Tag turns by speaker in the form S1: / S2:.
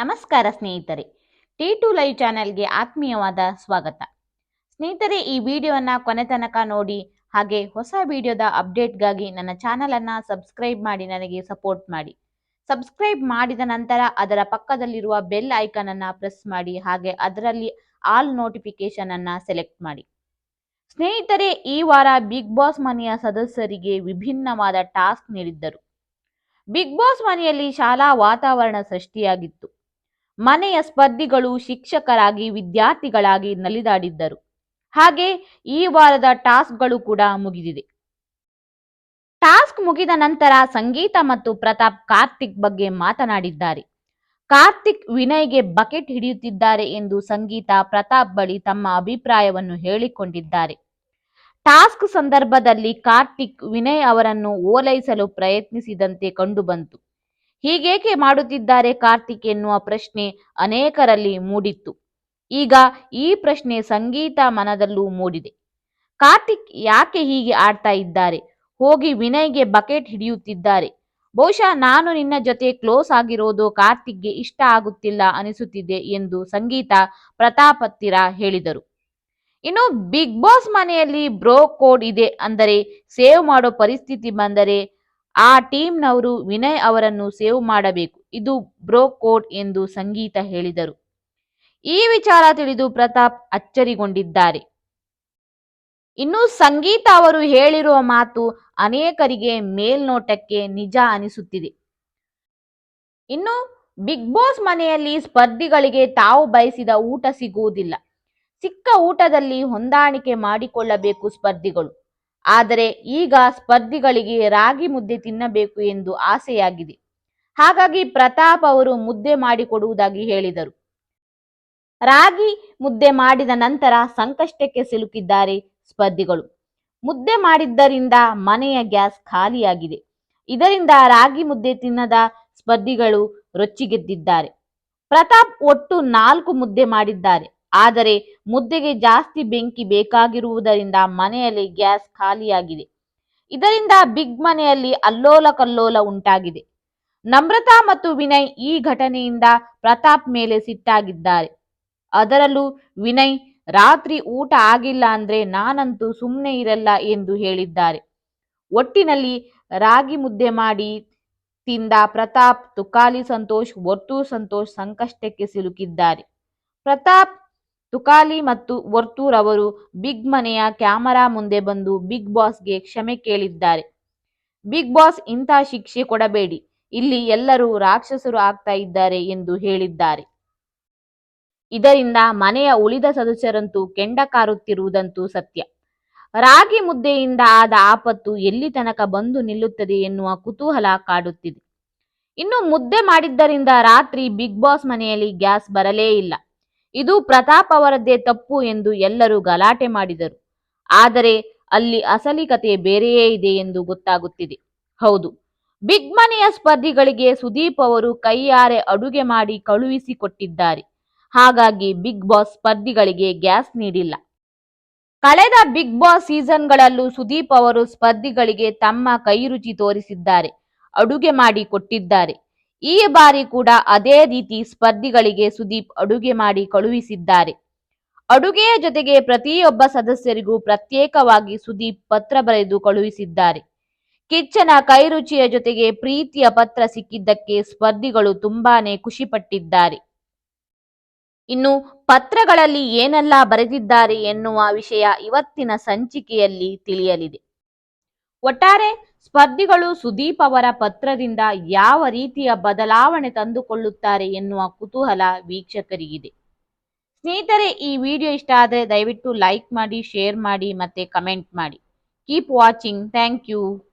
S1: ನಮಸ್ಕಾರ ಸ್ನೇಹಿತರೆ. T to live ಚಾನೆಲ್ಗೆ ಆತ್ಮೀಯವಾದ ಸ್ವಾಗತ. ಸ್ನೇಹಿತರೆ, ಈ ವಿಡಿಯೋವನ್ನು ಕೊನೆ ತನಕ ನೋಡಿ, ಹಾಗೆ ಹೊಸ ವಿಡಿಯೋದ ಅಪ್ಡೇಟ್ಗಾಗಿ ನನ್ನ ಚಾನಲನ್ನು ಸಬ್ಸ್ಕ್ರೈಬ್ ಮಾಡಿ, ನನಗೆ ಸಪೋರ್ಟ್ ಮಾಡಿ. ಸಬ್ಸ್ಕ್ರೈಬ್ ಮಾಡಿದ ನಂತರ ಅದರ ಪಕ್ಕದಲ್ಲಿರುವ ಬೆಲ್ ಐಕನನ್ನು ಪ್ರೆಸ್ ಮಾಡಿ, ಹಾಗೆ ಅದರಲ್ಲಿ ಆಲ್ ನೋಟಿಫಿಕೇಶನ್ ಅನ್ನ ಸೆಲೆಕ್ಟ್ ಮಾಡಿ. ಸ್ನೇಹಿತರೆ, ಈ ವಾರ ಬಿಗ್ ಬಾಸ್ ಮನೆಯ ಸದಸ್ಯರಿಗೆ ವಿಭಿನ್ನವಾದ ಟಾಸ್ಕ್ ನೀಡಿದ್ದರು. ಬಿಗ್ ಬಾಸ್ ಮನೆಯಲ್ಲಿ ಶಾಲಾ ವಾತಾವರಣ ಸೃಷ್ಟಿಯಾಗಿತ್ತು. ಮನೆಯ ಸ್ಪರ್ಧಿಗಳು ಶಿಕ್ಷಕರಾಗಿ ವಿದ್ಯಾರ್ಥಿಗಳಾಗಿ ನಲಿದಾಡಿದ್ದರು. ಹಾಗೆ ಈ ವಾರದ ಟಾಸ್ಕ್ಗಳು ಕೂಡ ಮುಗಿದಿದೆ. ಟಾಸ್ಕ್ ಮುಗಿದ ನಂತರ ಸಂಗೀತ ಮತ್ತು ಪ್ರತಾಪ್ ಕಾರ್ತಿಕ್ ಬಗ್ಗೆ ಮಾತನಾಡಿದ್ದಾರೆ. ಕಾರ್ತಿಕ್ ವಿನಯ್ಗೆ ಬಕೆಟ್ ಹಿಡಿಯುತ್ತಿದ್ದಾರೆ ಎಂದು ಸಂಗೀತ ಪ್ರತಾಪ್ ಬಳಿ ತಮ್ಮ ಅಭಿಪ್ರಾಯವನ್ನು ಹೇಳಿಕೊಂಡಿದ್ದಾರೆ. ಟಾಸ್ಕ್ ಸಂದರ್ಭದಲ್ಲಿ ಕಾರ್ತಿಕ್ ವಿನಯ್ ಅವರನ್ನು ಓಲೈಸಲು ಪ್ರಯತ್ನಿಸಿದಂತೆ ಕಂಡುಬಂತು. ಹೀಗೇಕೆ ಮಾಡುತ್ತಿದ್ದಾರೆ ಕಾರ್ತಿಕ್ ಎನ್ನುವ ಪ್ರಶ್ನೆ ಅನೇಕರಲ್ಲಿ ಮೂಡಿತ್ತು. ಈಗ ಈ ಪ್ರಶ್ನೆ ಸಂಗೀತ ಮನದಲ್ಲೂ ಮೂಡಿದೆ. ಕಾರ್ತಿಕ್ ಯಾಕೆ ಹೀಗೆ ಆಡ್ತಾ ಇದ್ದಾರೆ? ಹೋಗಿ ವಿನಯ್ಗೆ ಬಕೆಟ್ ಹಿಡಿಯುತ್ತಿದ್ದಾರೆ. ಬಹುಶಃ ನಾನು ನಿನ್ನ ಜೊತೆ ಕ್ಲೋಸ್ ಆಗಿರೋದು ಕಾರ್ತಿಕ್ಗೆ ಇಷ್ಟ ಆಗುತ್ತಿಲ್ಲ ಅನಿಸುತ್ತಿದೆ ಎಂದು ಸಂಗೀತ ಪ್ರತಾಪ್ ಹೇಳಿದರು. ಇನ್ನು ಬಿಗ್ ಬಾಸ್ ಮನೆಯಲ್ಲಿ ಬ್ರೋ ಕೋಡ್ ಇದೆ ಅಂದರೆ ಸೇವ್ ಮಾಡೋ ಪರಿಸ್ಥಿತಿ ಬಂದರೆ ಆ ಟೀಮ್ನವರು ವಿನಯ್ ಅವರನ್ನು ಸೇವ್ ಮಾಡಬೇಕು. ಇದು ಬ್ರೋ ಕೋಡ್ ಎಂದು ಸಂಗೀತ ಹೇಳಿದರು. ಈ ವಿಚಾರ ತಿಳಿದು ಪ್ರತಾಪ್ ಅಚ್ಚರಿಗೊಂಡಿದ್ದಾರೆ. ಇನ್ನು ಸಂಗೀತ ಅವರು ಹೇಳಿರುವ ಮಾತು ಅನೇಕರಿಗೆ ಮೇಲ್ನೋಟಕ್ಕೆ ನಿಜ ಅನಿಸುತ್ತಿದೆ. ಇನ್ನು ಬಿಗ್ ಬಾಸ್ ಮನೆಯಲ್ಲಿ ಸ್ಪರ್ಧಿಗಳಿಗೆ ತಾವು ಬಯಸಿದ ಊಟ ಸಿಗುವುದಿಲ್ಲ. ಸಿಕ್ಕ ಊಟದಲ್ಲಿ ಹೊಂದಾಣಿಕೆ ಮಾಡಿಕೊಳ್ಳಬೇಕು ಸ್ಪರ್ಧಿಗಳು. ಆದರೆ ಈಗ ಸ್ಪರ್ಧಿಗಳಿಗೆ ರಾಗಿ ಮುದ್ದೆ ತಿನ್ನಬೇಕು ಎಂದು ಆಸೆಯಾಗಿದೆ. ಹಾಗಾಗಿ ಪ್ರತಾಪ್ ಅವರು ಮುದ್ದೆ ಮಾಡಿಕೊಡುವುದಾಗಿ ಹೇಳಿದರು. ರಾಗಿ ಮುದ್ದೆ ಮಾಡಿದ ನಂತರ ಸಂಕಷ್ಟಕ್ಕೆ ಸಿಲುಕಿದ್ದಾರೆ ಸ್ಪರ್ಧಿಗಳು. ಮುದ್ದೆ ಮಾಡಿದ್ದರಿಂದ ಮನೆಯ ಗ್ಯಾಸ್ ಖಾಲಿಯಾಗಿದೆ. ಇದರಿಂದ ರಾಗಿ ಮುದ್ದೆ ತಿನ್ನದ ಸ್ಪರ್ಧಿಗಳು ರೊಚ್ಚಿಗೆದ್ದಿದ್ದಾರೆ. ಪ್ರತಾಪ್ ಒಟ್ಟು ನಾಲ್ಕು ಮುದ್ದೆ ಮಾಡಿದ್ದಾರೆ. ಆದರೆ ಮುದ್ದೆಗೆ ಜಾಸ್ತಿ ಬೆಂಕಿ ಬೇಕಾಗಿರುವುದರಿಂದ ಮನೆಯಲ್ಲಿ ಗ್ಯಾಸ್ ಖಾಲಿಯಾಗಿದೆ. ಇದರಿಂದ ಬಿಗ್ ಮನೆಯಲ್ಲಿ ಅಲ್ಲೋಲ ಕಲ್ಲೋಲ ಉಂಟಾಗಿದೆ. ನಮ್ರತಾ ಮತ್ತು ವಿನಯ್ ಈ ಘಟನೆಯಿಂದ ಪ್ರತಾಪ್ ಮೇಲೆ ಸಿಟ್ಟಾಗಿದ್ದಾರೆ. ಅದರಲ್ಲೂ ವಿನಯ್, ರಾತ್ರಿ ಊಟ ಆಗಿಲ್ಲ ಅಂದ್ರೆ ನಾನಂತೂ ಸುಮ್ಮನೆ ಇರಲ್ಲ ಎಂದು ಹೇಳಿದ್ದಾರೆ. ಒಟ್ಟಿನಲ್ಲಿ ರಾಗಿ ಮುದ್ದೆ ಮಾಡಿ ತಿಂದ ಪ್ರತಾಪ್, ತುಕಾಲಿ ಸಂತೋಷ್, ಒಟ್ಟು ಸಂತೋಷ್ ಸಂಕಷ್ಟಕ್ಕೆ ಸಿಲುಕಿದ್ದಾರೆ. ಪ್ರತಾಪ್ ತುಕಾಲಿ ಮತ್ತು ವರ್ತೂರ್ ಅವರು ಬಿಗ್ ಮನೆಯ ಕ್ಯಾಮರಾ ಮುಂದೆ ಬಂದು ಬಿಗ್ ಬಾಸ್ಗೆ ಕ್ಷಮೆ ಕೇಳಿದ್ದಾರೆ. ಬಿಗ್ ಬಾಸ್ ಇಂಥ ಶಿಕ್ಷೆ ಕೊಡಬೇಡಿ. ಇಲ್ಲಿ ಎಲ್ಲರೂ ರಾಕ್ಷಸರು ಆಗ್ತಾ ಇದ್ದಾರೆ ಎಂದು ಹೇಳಿದ್ದಾರೆ. ಇದರಿಂದ ಮನೆಯ ಉಳಿದ ಸದಸ್ಯರಂತೂ ಕೆಂಡ ಕಾರುತ್ತಿರುವುದಂತೂ ಸತ್ಯ. ರಾಗಿ ಮುದ್ದೆಯಿಂದ ಆದ ಆಪತ್ತು ಎಲ್ಲಿ ತನಕ ಬಂದು ನಿಲ್ಲುತ್ತದೆ ಎನ್ನುವ ಕುತೂಹಲ ಕಾಡುತ್ತಿದೆ. ಇನ್ನು ಮುದ್ದೆ ಮಾಡಿದ್ದರಿಂದ ರಾತ್ರಿ ಬಿಗ್ ಬಾಸ್ ಮನೆಯಲ್ಲಿ ಗ್ಯಾಸ್ ಬರಲೇ ಇಲ್ಲ. ಇದು ಪ್ರತಾಪ್ ಅವರದ್ದೇ ತಪ್ಪು ಎಂದು ಎಲ್ಲರೂ ಗಲಾಟೆ ಮಾಡಿದರು. ಆದರೆ ಅಲ್ಲಿ ಅಸಲಿ ಕತೆ ಬೇರೆಯೇ ಇದೆ ಎಂದು ಗೊತ್ತಾಗುತ್ತಿದೆ. ಹೌದು, ಬಿಗ್ ಮನೆಯ ಸ್ಪರ್ಧಿಗಳಿಗೆ ಸುದೀಪ್ ಅವರು ಕೈಯಾರೆ ಅಡುಗೆ ಮಾಡಿ ಕಳುಹಿಸಿಕೊಟ್ಟಿದ್ದಾರೆ. ಹಾಗಾಗಿ ಬಿಗ್ ಬಾಸ್ ಸ್ಪರ್ಧಿಗಳಿಗೆ ಗ್ಯಾಸ್ ನೀಡಿಲ್ಲ. ಕಳೆದ ಬಿಗ್ ಬಾಸ್ ಸೀಸನ್ಗಳಲ್ಲೂ ಸುದೀಪ್ ಅವರು ಸ್ಪರ್ಧಿಗಳಿಗೆ ತಮ್ಮ ಕೈ ರುಚಿ ತೋರಿಸಿದ್ದಾರೆ, ಅಡುಗೆ ಮಾಡಿ ಕೊಟ್ಟಿದ್ದಾರೆ. ಈ ಬಾರಿ ಕೂಡ ಅದೇ ರೀತಿ ಸ್ಪರ್ಧಿಗಳಿಗೆ ಸುದೀಪ್ ಅಡುಗೆ ಮಾಡಿ ಕಳುಹಿಸಿದ್ದಾರೆ. ಅಡುಗೆಯ ಜೊತೆಗೆ ಪ್ರತಿಯೊಬ್ಬ ಸದಸ್ಯರಿಗೂ ಪ್ರತ್ಯೇಕವಾಗಿ ಸುದೀಪ್ ಪತ್ರ ಬರೆದು ಕಳುಹಿಸಿದ್ದಾರೆ. ಕಿಚ್ಚನ ಕೈರುಚಿಯ ಜೊತೆಗೆ ಪ್ರೀತಿಯ ಪತ್ರ ಸಿಕ್ಕಿದ್ದಕ್ಕೆ ಸ್ಪರ್ಧಿಗಳು ತುಂಬಾನೇ ಖುಷಿಪಟ್ಟಿದ್ದಾರೆ. ಇನ್ನು ಪತ್ರಗಳಲ್ಲಿ ಏನೆಲ್ಲ ಬರೆದಿದ್ದಾರೆ ಎನ್ನುವ ವಿಷಯ ಇವತ್ತಿನ ಸಂಚಿಕೆಯಲ್ಲಿ ತಿಳಿಯಲಿದೆ. ಒಟ್ಟಾರೆ ಸ್ಪರ್ಧಿಗಳು ಸುದೀಪ್ ಅವರ ಪತ್ರದಿಂದ ಯಾವ ರೀತಿಯ ಬದಲಾವಣೆ ತಂದುಕೊಳ್ಳುತ್ತಾರೆ ಎನ್ನುವ ಕುತೂಹಲ ವೀಕ್ಷಕರಿಗಿದೆ. ಸ್ನೇಹಿತರೆ, ಈ ವಿಡಿಯೋ ಇಷ್ಟ ಆದರೆ ದಯವಿಟ್ಟು ಲೈಕ್ ಮಾಡಿ, ಶೇರ್ ಮಾಡಿ ಮತ್ತೆ ಕಮೆಂಟ್ ಮಾಡಿ. Keep watching. Thank you.